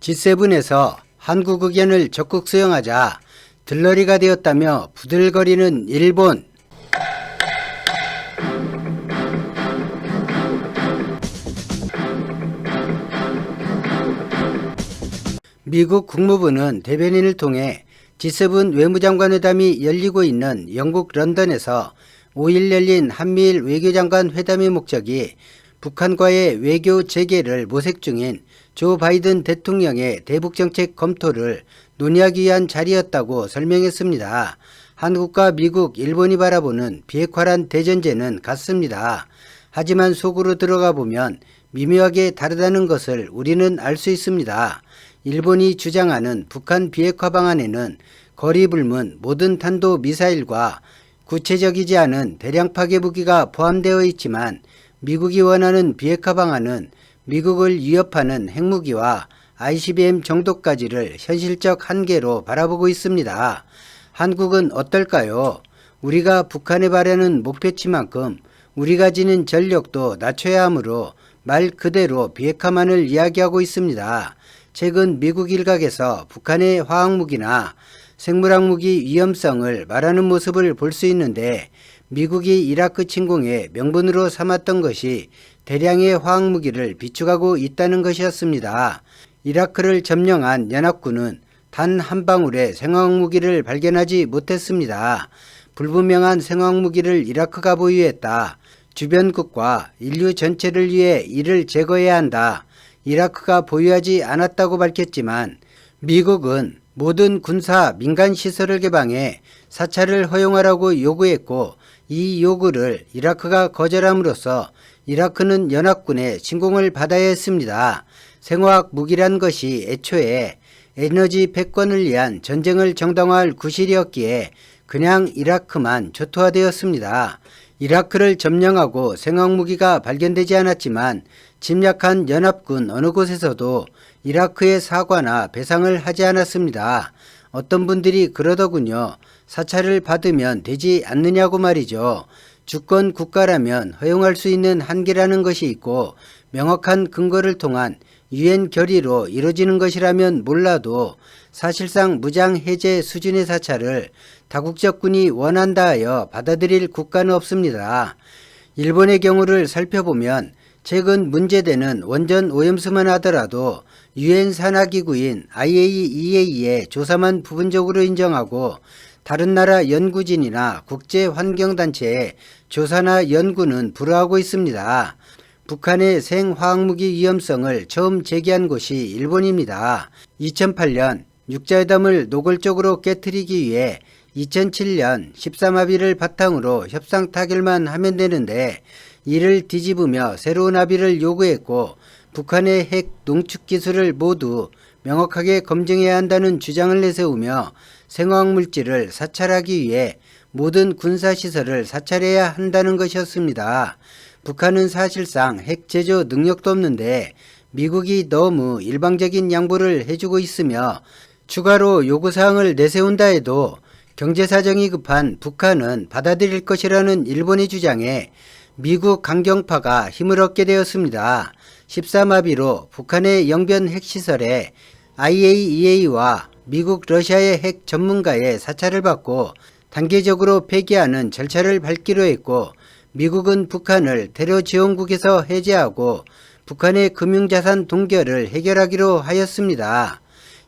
G7에서 한국 의견을 적극 수용하자 들러리가 되었다며 부들거리는 일본. 미국 국무부는 대변인을 통해 G7 외무장관 회담이 열리고 있는 영국 런던에서 5일 열린 한미일 외교장관 회담의 목적이 북한과의 외교 재개를 모색 중인 조 바이든 대통령의 대북 정책 검토를 논의하기 위한 자리였다고 설명했습니다. 한국과 미국, 일본이 바라보는 비핵화란 대전제는 같습니다. 하지만 속으로 들어가 보면 미묘하게 다르다는 것을 우리는 알 수 있습니다. 일본이 주장하는 북한 비핵화 방안에는 거리 불문 모든 탄도 미사일과 구체적이지 않은 대량 파괴 무기가 포함되어 있지만 미국이 원하는 비핵화 방안은 미국을 위협하는 핵무기와 ICBM 정도까지를 현실적 한계로 바라보고 있습니다. 한국은 어떨까요? 우리가 북한에 바라는 목표치만큼 우리가 지닌 전력도 낮춰야 하므로 말 그대로 비핵화만을 이야기하고 있습니다. 최근 미국 일각에서 북한의 화학무기나 생물학무기 위험성을 말하는 모습을 볼 수 있는데 미국이 이라크 침공의 명분으로 삼았던 것이 대량의 화학무기를 비축하고 있다는 것이었습니다. 이라크를 점령한 연합군은 단 한 방울의 생화학무기를 발견하지 못했습니다. 불분명한 생화학무기를 이라크가 보유했다. 주변국과 인류 전체를 위해 이를 제거해야 한다. 이라크가 보유하지 않았다고 밝혔지만 미국은 모든 군사 민간 시설을 개방해 사찰을 허용하라고 요구했고 이 요구를 이라크가 거절함으로써 이라크는 연합군의 침공을 받아야 했습니다. 생화학 무기란 것이 애초에 에너지 패권을 위한 전쟁을 정당화할 구실이었기에 그냥 이라크만 초토화되었습니다. 이라크를 점령하고 생화학무기가 발견되지 않았지만 침략한 연합군 어느 곳에서도 이라크의 사과나 배상을 하지 않았습니다. 어떤 분들이 그러더군요. 사찰을 받으면 되지 않느냐고 말이죠. 주권 국가라면 허용할 수 있는 한계라는 것이 있고 명확한 근거를 통한 유엔 결의로 이루어지는 것이라면 몰라도 사실상 무장 해제 수준의 사찰을 다국적군이 원한다 하여 받아들일 국가는 없습니다. 일본의 경우를 살펴보면 최근 문제되는 원전 오염수만 하더라도 유엔 산하기구인 IAEA의 조사만 부분적으로 인정하고 다른 나라 연구진이나 국제환경단체의 조사나 연구는 불허하고 있습니다. 북한의 생화학무기 위험성을 처음 제기한 곳이 일본입니다. 2008년 육자회담을 노골적으로 깨뜨리기 위해 2007년 13합의를 바탕으로 협상 타결만 하면 되는데 이를 뒤집으며 새로운 합의를 요구했고 북한의 핵 농축 기술을 모두 명확하게 검증해야 한다는 주장을 내세우며 생화학 물질을 사찰하기 위해 모든 군사시설을 사찰해야 한다는 것이었습니다. 북한은 사실상 핵 제조 능력도 없는데 미국이 너무 일방적인 양보를 해주고 있으며 추가로 요구사항을 내세운다 해도 경제사정이 급한 북한은 받아들일 것이라는 일본의 주장에 미국 강경파가 힘을 얻게 되었습니다. 13합의로 북한의 영변 핵시설에 IAEA와 미국 러시아의 핵 전문가의 사찰을 받고 단계적으로 폐기하는 절차를 밟기로 했고 미국은 북한을 테러 지원국에서 해제하고 북한의 금융자산 동결을 해결하기로 하였습니다.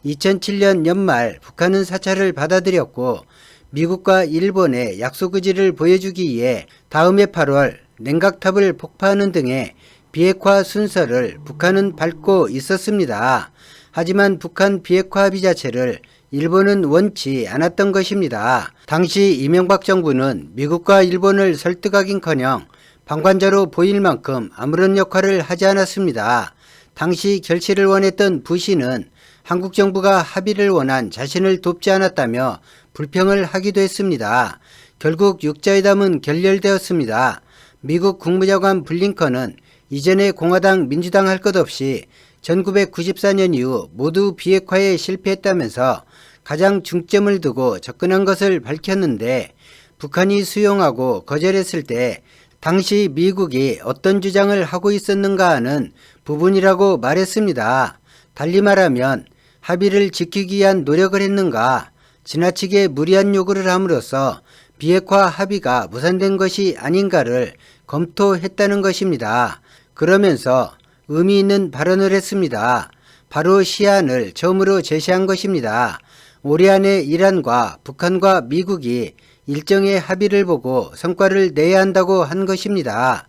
2007년 연말 북한은 사찰을 받아들였고 미국과 일본의 약속 의지를 보여주기 위해 다음해 8월 냉각탑을 폭파하는 등의 비핵화 순서를 북한은 밟고 있었습니다. 하지만 북한 비핵화 합의 자체를 일본은 원치 않았던 것입니다. 당시 이명박 정부는 미국과 일본을 설득하긴커녕 방관자로 보일 만큼 아무런 역할을 하지 않았습니다. 당시 결실을 원했던 부시는 한국 정부가 합의를 원한 자신을 돕지 않았다며 불평을 하기도 했습니다. 결국 육자회담은 결렬되었습니다. 미국 국무장관 블링컨은 이전에 공화당 민주당 할 것 없이 1994년 이후 모두 비핵화에 실패했다면서 가장 중점을 두고 접근한 것을 밝혔는데 북한이 수용하고 거절했을 때 당시 미국이 어떤 주장을 하고 있었는가 하는 부분이라고 말했습니다. 달리 말하면 합의를 지키기 위한 노력을 했는가 지나치게 무리한 요구를 함으로써 비핵화 합의가 무산된 것이 아닌가를 검토했다는 것입니다. 그러면서 의미 있는 발언을 했습니다. 바로 시안을 처음으로 제시한 것입니다. 올해 안에 이란과 북한과 미국이 일정의 합의를 보고 성과를 내야 한다고 한 것입니다.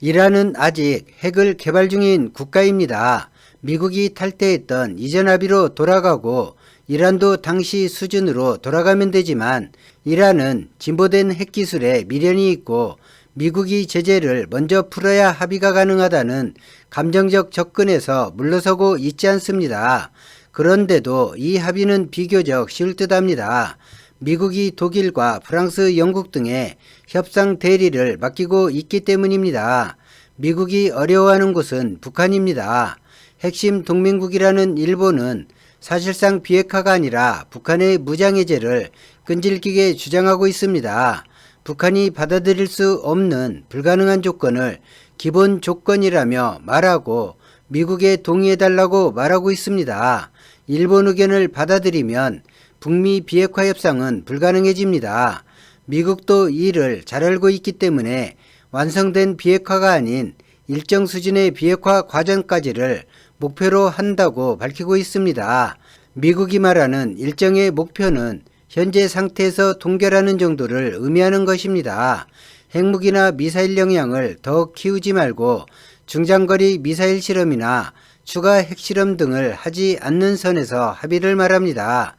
이란은 아직 핵을 개발 중인 국가입니다. 미국이 탈퇴했던 이전 합의로 돌아가고 이란도 당시 수준으로 돌아가면 되지만 이란은 진보된 핵기술에 미련이 있고 미국이 제재를 먼저 풀어야 합의가 가능하다는 감정적 접근에서 물러서고 있지 않습니다. 그런데도 이 합의는 비교적 쉬울 듯합니다. 미국이 독일과 프랑스, 영국 등의 협상 대리를 맡기고 있기 때문입니다. 미국이 어려워하는 곳은 북한입니다. 핵심 동맹국이라는 일본은 사실상 비핵화가 아니라 북한의 무장해제를 끈질기게 주장하고 있습니다. 북한이 받아들일 수 없는 불가능한 조건을 기본 조건이라며 말하고 미국에 동의해달라고 말하고 있습니다. 일본 의견을 받아들이면 북미 비핵화 협상은 불가능해집니다. 미국도 이를 잘 알고 있기 때문에 완성된 비핵화가 아닌 일정 수준의 비핵화 과정까지를 목표로 한다고 밝히고 있습니다. 미국이 말하는 일정의 목표는 현재 상태에서 동결하는 정도를 의미하는 것입니다. 핵무기나 미사일 역량을 더 키우지 말고 중장거리 미사일 실험이나 추가 핵실험 등을 하지 않는 선에서 합의를 말합니다.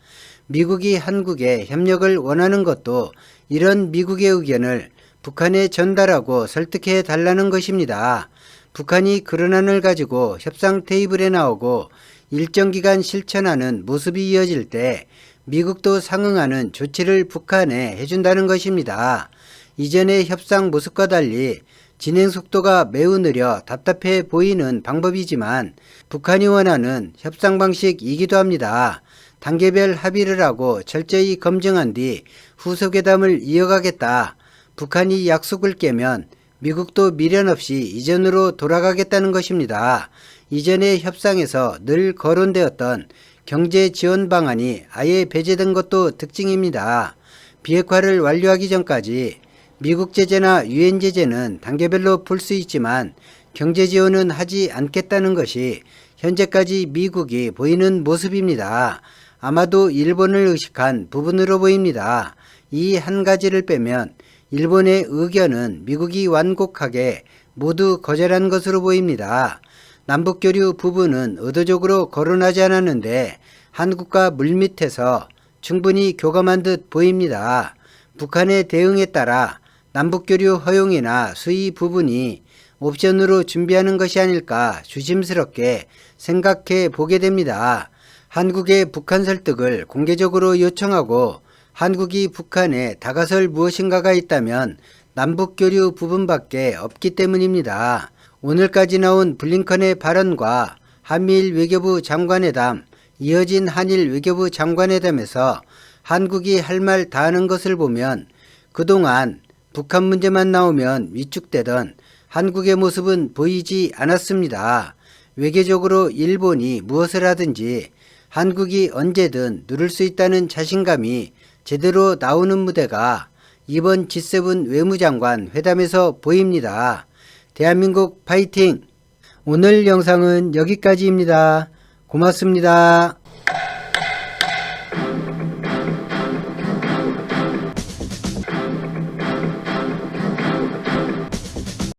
미국이 한국에 협력을 원하는 것도 이런 미국의 의견을 북한에 전달하고 설득해 달라는 것입니다. 북한이 그런 안을 가지고 협상 테이블에 나오고 일정 기간 실천하는 모습이 이어질 때 미국도 상응하는 조치를 북한에 해준다는 것입니다. 이전의 협상 모습과 달리 진행 속도가 매우 느려 답답해 보이는 방법이지만 북한이 원하는 협상 방식이기도 합니다. 단계별 합의를 하고 철저히 검증한 뒤 후속회담을 이어가겠다. 북한이 약속을 깨면 미국도 미련 없이 이전으로 돌아가겠다는 것입니다. 이전의 협상에서 늘 거론되었던 경제 지원 방안이 아예 배제된 것도 특징입니다. 비핵화를 완료하기 전까지 미국 제재나 유엔 제재는 단계별로 풀 수 있지만 경제 지원은 하지 않겠다는 것이 현재까지 미국이 보이는 모습입니다. 아마도 일본을 의식한 부분으로 보입니다. 이 한 가지를 빼면 일본의 의견은 미국이 완곡하게 모두 거절한 것으로 보입니다. 남북교류 부분은 의도적으로 거론하지 않았는데 한국과 물밑에서 충분히 교감한 듯 보입니다. 북한의 대응에 따라 남북교류 허용이나 수위 부분이 옵션으로 준비하는 것이 아닐까 조심스럽게 생각해 보게 됩니다. 한국의 북한 설득을 공개적으로 요청하고 한국이 북한에 다가설 무엇인가가 있다면 남북교류 부분밖에 없기 때문입니다. 오늘까지 나온 블링컨의 발언과 한미일 외교부 장관회담, 이어진 한일 외교부 장관회담에서 한국이 할 말 다 하는 것을 보면 그동안 북한 문제만 나오면 위축되던 한국의 모습은 보이지 않았습니다. 외교적으로 일본이 무엇을 하든지 한국이 언제든 누를 수 있다는 자신감이 제대로 나오는 무대가 이번 G7 외무장관 회담에서 보입니다. 대한민국 파이팅! 오늘 영상은 여기까지입니다. 고맙습니다.